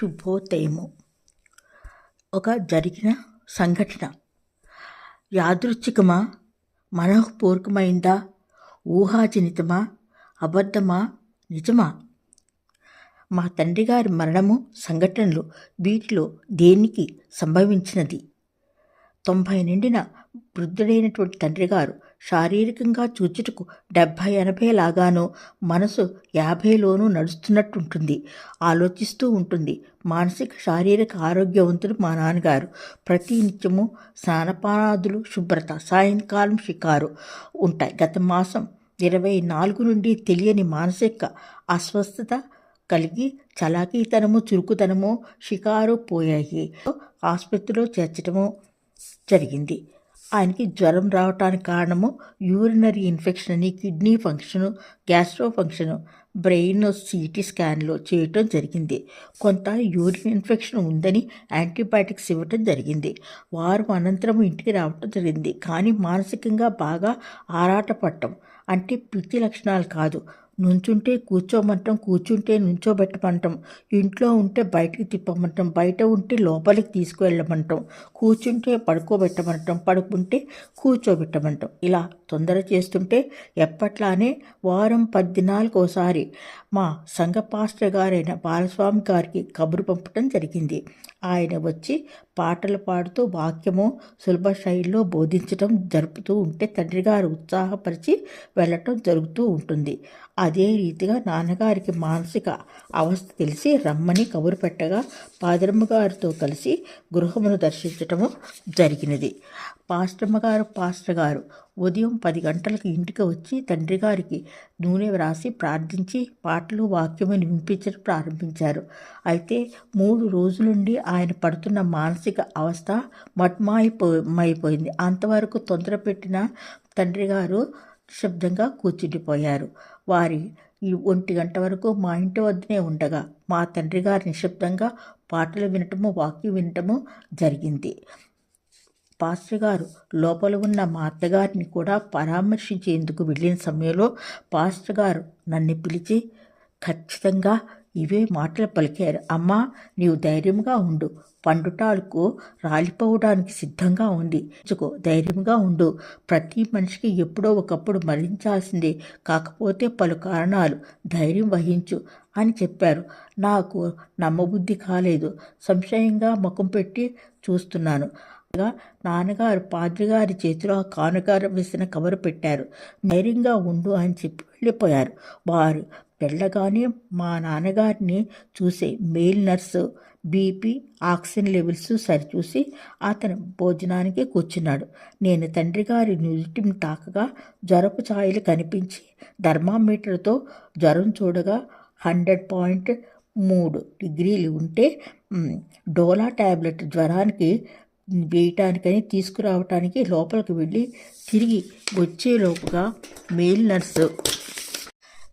శుభోదయము. ఒక జరిగిన సంఘటన. యాదృచ్ఛికమా? మనఃపూర్వకమైందా? ఊహాజనితమా? అబద్ధమా? నిజమా? మా తండ్రి గారి మరణము సంఘటనలు వీటిలో దేనికి సంభవించినది? తొంభై నిండిన వృద్ధుడైనటువంటి తండ్రి గారు శారీరకంగా చూచుటకు డెబ్భై ఎనభై లాగానో మనసు యాభైలోనూ నడుస్తున్నట్టుంటుంది. ఆలోచిస్తూ ఉంటుంది. మానసిక శారీరక ఆరోగ్యవంతుడు మా నాన్నగారు. ప్రతి నిత్యము స్నానపానాదులు శుభ్రత సాయంకాలం షికారు ఉంటాయి. గత మాసం ఇరవై నాలుగు నుండి తెలియని మానసిక అస్వస్థత కలిగి చలాకీతనము చురుకుతనము షికారు పోయాయి. ఆసుపత్రిలో చేర్చడము జరిగింది. ఆయనకి జ్వరం రావటానికి కారణము యూరినరీ ఇన్ఫెక్షన్ అని kidney function gastro function brain CT స్కాన్లో చేయటం జరిగింది. కొంత యూరిన్ ఇన్ఫెక్షన్ ఉందని యాంటీబయాటిక్స్ ఇవ్వటం జరిగింది. వారం అనంతరం ఇంటికి రావటం జరిగింది. కానీ మానసికంగా బాగా ఆరాటపడటం అంటే పిచ్చి లక్షణాలు కాదు. నుంచుంటే కూర్చోమంటాం కూర్చుంటే నుంచోబెట్టమంటాం. ఇంట్లో ఉంటే బయటికి తిప్పమంటాం బయట ఉంటే లోపలికి తీసుకువెళ్ళమంటాం. కూర్చుంటే పడుకోబెట్టమంటాం పడుకుంటే కూర్చోబెట్టమంటాం. ఇలా తొందర చేస్తుంటే ఎప్పట్లానే వారం పది ఒకసారి మా సంఘ పాస్టర్ గారైన బాలస్వామి గారికి కబురు పంపటం జరిగింది. ఆయన వచ్చి పాటలు పాడుతూ వాక్యము సులభ శైలిలో బోధించడం జరుపుతూ ఉంటే తండ్రి గారు ఉత్సాహపరిచి వెళ్ళటం జరుగుతూ ఉంటుంది. అదే రీతిగా నాన్నగారికి మానసిక అవస్థ తెలిసి రమ్మని కబురు పెట్టగా పాదరమ్మ గారితో కలిసి గృహమును దర్శించటము జరిగినది. పాస్టమ్మ గారు పాస్టర్ గారు ఉదయం పది గంటలకు ఇంటికి వచ్చి తండ్రి గారికి నూనె వ్రాసి ప్రార్థించి పాటలు వాక్యము వినిపించడం ప్రారంభించారు. అయితే మూడు రోజుల నుండి ఆయన పడుతున్న మానసిక అవస్థ మట్మాయిపో మైపోయింది. అంతవరకు తొందర పెట్టిన తండ్రి గారు శబ్దంగా కూర్చుండిపోయారు. వారి ఈ ఒంటి గంట వరకు మా ఇంటి వద్దనే ఉండగా మా తండ్రి గారు నిశ్శబ్దంగా పాటలు వినటము వాక్యం వినటము జరిగింది. పాస్టర్ గారు లోపల ఉన్న మా అత్తగారిని కూడా పరామర్శించేందుకు వెళ్ళిన సమయంలో పాస్టర్ గారు నన్ను పిలిచి ఖచ్చితంగా ఇవే మాటలు పలికారు. అమ్మా నీవు ధైర్యంగా ఉండు. పండుటాలకు రాలిపోవడానికి సిద్ధంగా ఉంది. ఇచ్చుకో ధైర్యంగా ఉండు. ప్రతి మనిషికి ఎప్పుడో ఒకప్పుడు మరణించాల్సిందే. కాకపోతే పలు కారణాలు ధైర్యం వహించు అని చెప్పారు. నాకు నమ్మబుద్ధి కాలేదు. సంశయంగా ముఖం పెట్టి చూస్తున్నాను. నాన్నగారు పాద్రిగారి గారి చేతిలో కానుగారు వేసిన కవరు పెట్టారు. ధైర్యంగా ఉండు అని చెప్పి వెళ్ళిపోయారు. వారు వెళ్ళగానే మా నాన్నగారిని చూసే male nurse BP oxygen levels సరిచూసి అతను భోజనానికి కూర్చున్నాడు. నేను తండ్రి గారి నుదుటిని తాకగా జ్వరపు ఛాయలు కనిపించి థర్మామీటర్తో జ్వరం చూడగా హండ్రెడ్ పాయింట్ మూడు డిగ్రీలు ఉంటే డోలా ట్యాబ్లెట్ జ్వరానికి వేయటానికని తీసుకురావటానికి లోపలికి వెళ్ళి తిరిగి వచ్చేలోపుగా male nurse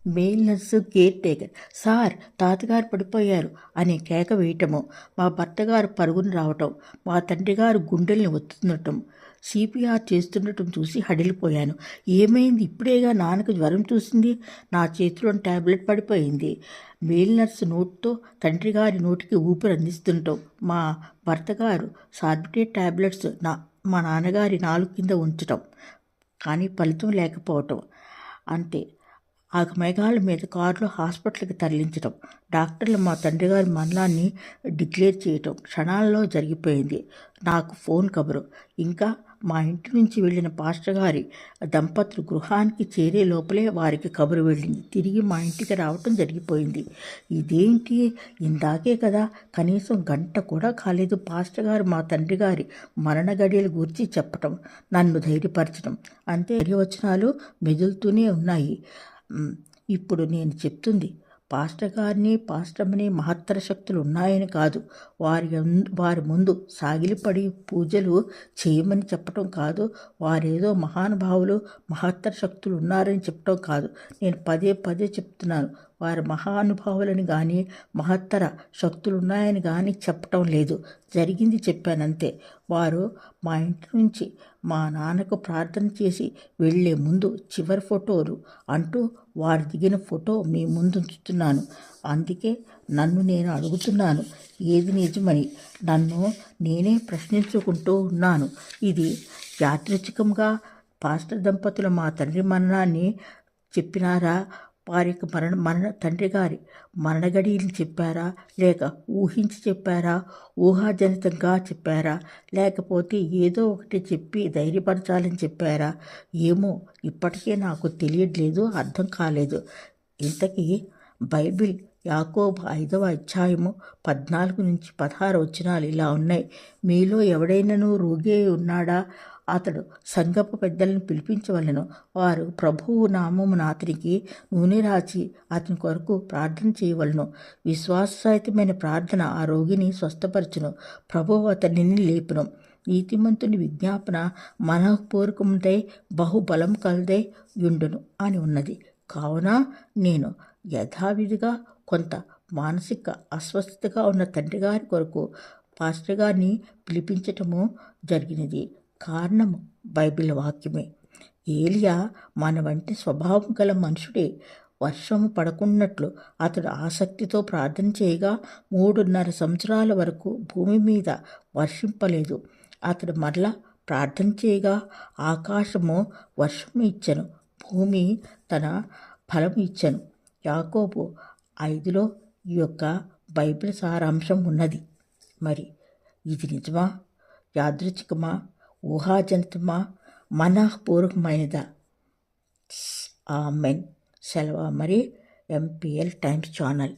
male nurse caretaker sir తాతగారు పడిపోయారు అనే కేక వేయటము మా భర్తగారు పరుగును రావటం మా తండ్రి గారు గుండెల్ని ఒత్తుతుండటం సిపిఆర్ చేస్తుండటం చూసి హడిలిపోయాను. ఏమైంది? ఇప్పుడేగా నాన్నకు జ్వరం చూసింది? నా చేతిలో ట్యాబ్లెట్ పడిపోయింది. మేల్ నర్సు నోట్తో తండ్రి గారి నోటికి ఊపిరి అందిస్తుంటాం మా భర్తగారు సార్బిటేట్ ట్యాబ్లెట్స్ నా మా నాన్నగారి నాలుగు కింద ఉంచటం కానీ ఫలితం లేకపోవటం. అంతే. ఆ మేఘాల మీద కారులో హాస్పిటల్కి తరలించడం డాక్టర్లు మా తండ్రి గారి మరణాన్ని డిక్లేర్ చేయటం క్షణాల్లో జరిగిపోయింది. నాకు ఫోన్ కబరు. ఇంకా మా ఇంటి నుంచి వెళ్ళిన పాస్టర్ గారి దంపతులు గృహానికి చేరే లోపలే వారికి కబురు వెళ్ళింది. తిరిగి మా ఇంటికి రావటం జరిగిపోయింది. ఇదేంటి? ఇందాకే కదా కనీసం గంట కూడా కాలేదు పాస్టర్ గారు మా తండ్రి గారి మరణ గడియల గురించి చెప్పటం నన్ను ధైర్యపరచడం అంతే. వచనాలు మెదులుతూనే ఉన్నాయి. ఇప్పుడు నేను చెప్తుంది పాస్టర్ గారిని పాస్టమ్ని మహత్తర శక్తులు ఉన్నాయని కాదు. వారి వారి ముందు సాగిలిపడి పూజలు చేయమని చెప్పటం కాదు. వారేదో మహానుభావులు మహత్తర శక్తులు ఉన్నారని చెప్పటం కాదు. నేను పదే పదే చెప్తున్నాను. వారి మహానుభావులని కానీ మహత్తర శక్తులు ఉన్నాయని కానీ చెప్పటం లేదు. జరిగింది చెప్పానంతే. వారు మా ఇంటి నుంచి మా నాన్నకు ప్రార్థన చేసి వెళ్ళే ముందు చివరి ఫోటోలు అంటూ వారు దిగిన ఫోటో మీ ముందుంచుతున్నాను అందుకే నన్ను నేను అడుగుతున్నాను. ఏది నిజమని నన్ను నేనే ప్రశ్నించుకుంటూ ఉన్నాను. ఇది యాదృచ్ఛికంగా పాస్టర్ దంపతులు మా తండ్రి మరణాన్ని చెప్పినారా? వారికి మరణ మరణ తండ్రి గారి మరణగడిని చెప్పారా? లేక ఊహించి చెప్పారా? ఊహాజనితంగా చెప్పారా? లేకపోతే ఏదో ఒకటి చెప్పి ధైర్యపరచాలని చెప్పారా? ఏమో ఇప్పటికే నాకు తెలియట్లేదు అర్థం కాలేదు. ఇంతకీ బైబిల్ యాకోబు ఐదవ అధ్యాయము పద్నాలుగు నుంచి పదహారు వచనాలు ఇలా ఉన్నాయి. మీలో ఎవడైనాను రోగి ఉన్నాడా? అతడు సంగపు పెద్దలను పిలిపించవలను. వారు ప్రభువు నామమున అతనికి నూనె రాచి అతని కొరకు ప్రార్థన చేయవలను. విశ్వాససహితమైన ప్రార్థన ఆ రోగిని స్వస్థపరచును. ప్రభువు అతనిని లేపును. నీతిమంతుని విజ్ఞాపన మనఃపూర్వకముదై బహుబలం కలదై యుండును అని ఉన్నది. కావున నేను యథావిధిగా కొంత మానసిక అస్వస్థతగా ఉన్న తండ్రి గారి కొరకు పాస్టర్ గారిని పిలిపించటము జరిగినది. కారణము బైబిల్ వాక్యమే. ఏలియా మన వంటి స్వభావం గల మనుషుడే వర్షము పడకున్నట్లు అతడు ఆసక్తితో ప్రార్థన చేయగా మూడున్నర సంవత్సరాల వరకు భూమి మీద వర్షింపలేదు. అతడు మరలా ప్రార్థన చేయగా ఆకాశము వర్షము ఇచ్చను భూమి తన ఫలం ఇచ్చను. యాకోబు ఐదులో ఈ యొక్క బైబిల్ సారాంశం ఉన్నది. మరి ఇది నిజమా? యాదృచ్ఛికమా? ఊహాజనితమా? మనఃపూర్వకమైనదా ఆమెన్. సెలవా. మరి ఎంపీఎల్ టైమ్స్ ఛానల్.